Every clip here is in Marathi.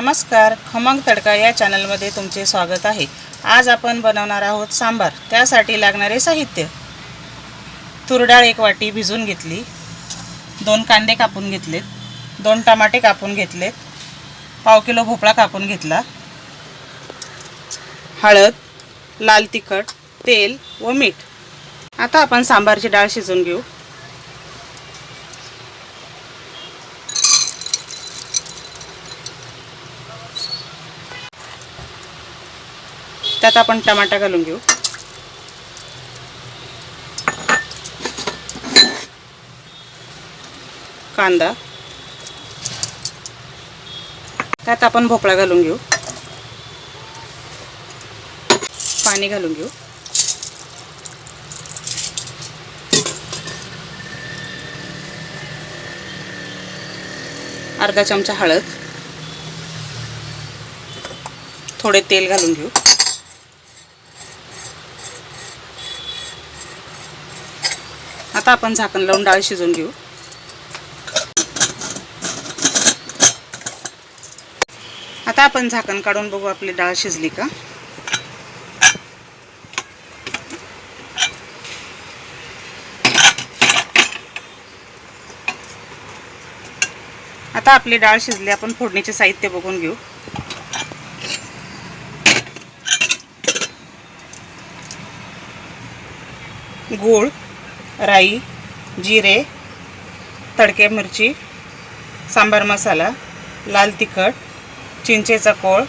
नमस्कार खमंग तडका या चॅनलमध्ये तुमचे स्वागत आहे. आज आपण बनवणार आहोत सांबार त्यासाठी लागणारे साहित्य. तुरडाळ एक वाटी भिजून घेतली. दोन कांदे कापून घेतलेत. दोन टमाटे कापून घेतलेत. पाव किलो भोपळा कापून घेतला. हळद लाल तिखट तेल व मीठ. आता आपण सांबारची डाळ शिजवून घेऊ. त्यात आपण टमाटा घालून घेऊ. कांदा. त्यात आपण भोपळा घालून घेऊ. पाणी घालून घेऊ. अर्धा चमचा हळद. थोडे तेल घालून घेऊ. आता आपण झाकण लावून डाळ शिजवून घेऊ. आता आपण झाकण काढून बघू आपली डाळ शिजली का. आता आपली डाळ शिजली आपण फोडणीचे साहित्य बघून घेऊ. गूळ. राई जिरे तडके मिरची सांबार मसाला लाल तिखट चिंचेचा कोळ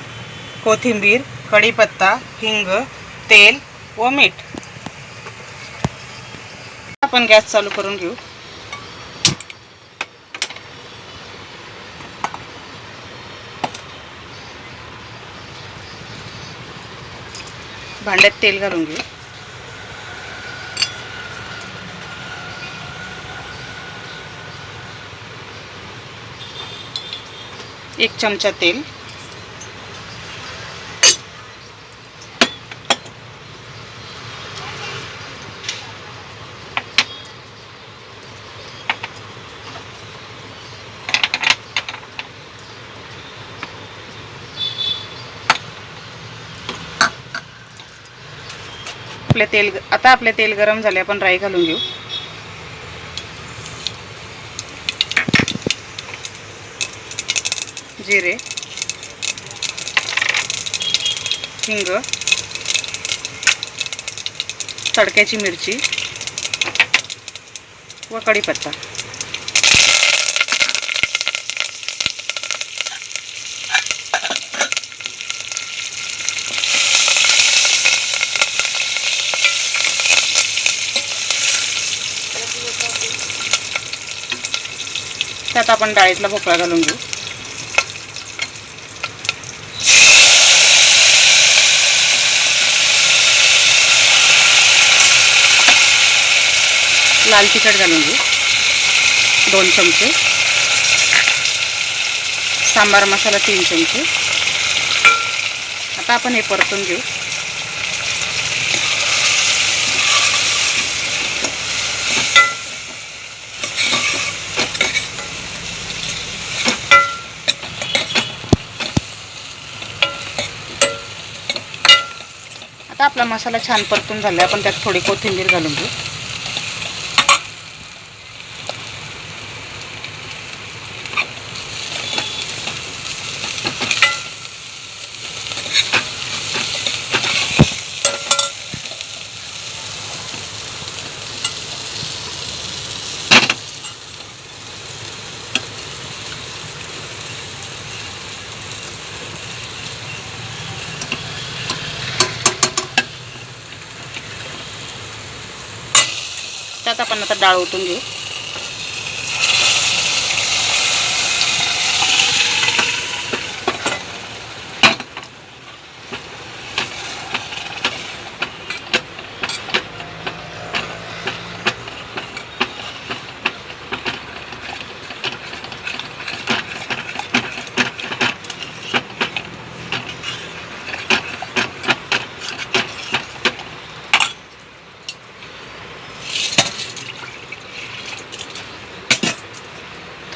कोथिंबीर कढीपत्ता हिंग तेल व मीठ. आपण गॅस चालू करून घेऊ. भांड्यात तेल घालून घेऊ. एक चमचा तेल. आपले तेल आता आपले तेल गरम झाले आपण राई घालून घेऊ. जिरे हिंग तडक्याची मिरची व कढीपत्ता. त्यात आपण डाळीतला भोपळा घालून घेऊ. लाल तिखट घालून घेऊ. दोन चमचे. सांबार मसाला तीन चमचे. आता आपण हे परतून घेऊ. आता आपला मसाला छान परतून झाला आपण त्यात थोडी कोथिंबीर घालून घेऊ. त्यात आपण आता डाळ ओतून घेऊ.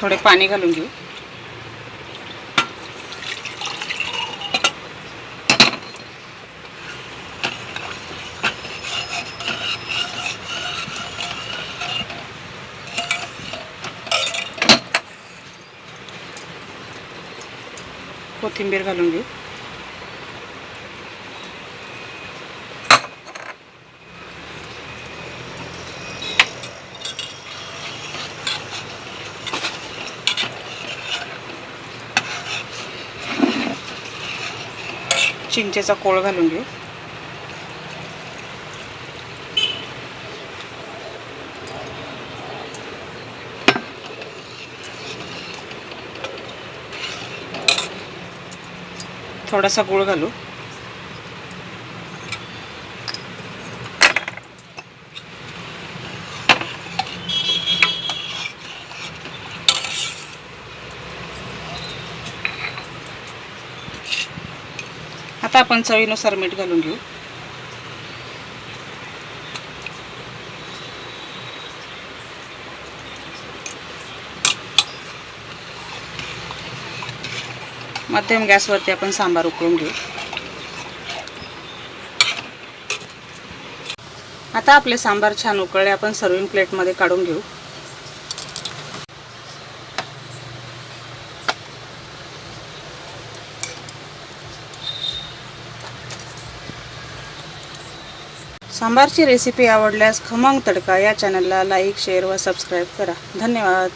थोडे पाणी घालून घेऊ. कोथिंबीर घालून घेऊ. चिंचेचा कोळ घालून घेऊ. थोडासा गुळ घालू. आता आपण चवीनुसार मीठ घालून घेऊ. मध्यम गॅसवरती आपण सांबार उकळून घेऊ. आता आपले सांबार छान उकळले आपण सर्विंग प्लेटमध्ये काढून घेऊ. सांबारची रेसिपी आवडल्यास खमंग तडका या चॅनलला लाईक शेअर व सबस्क्राईब करा. धन्यवाद.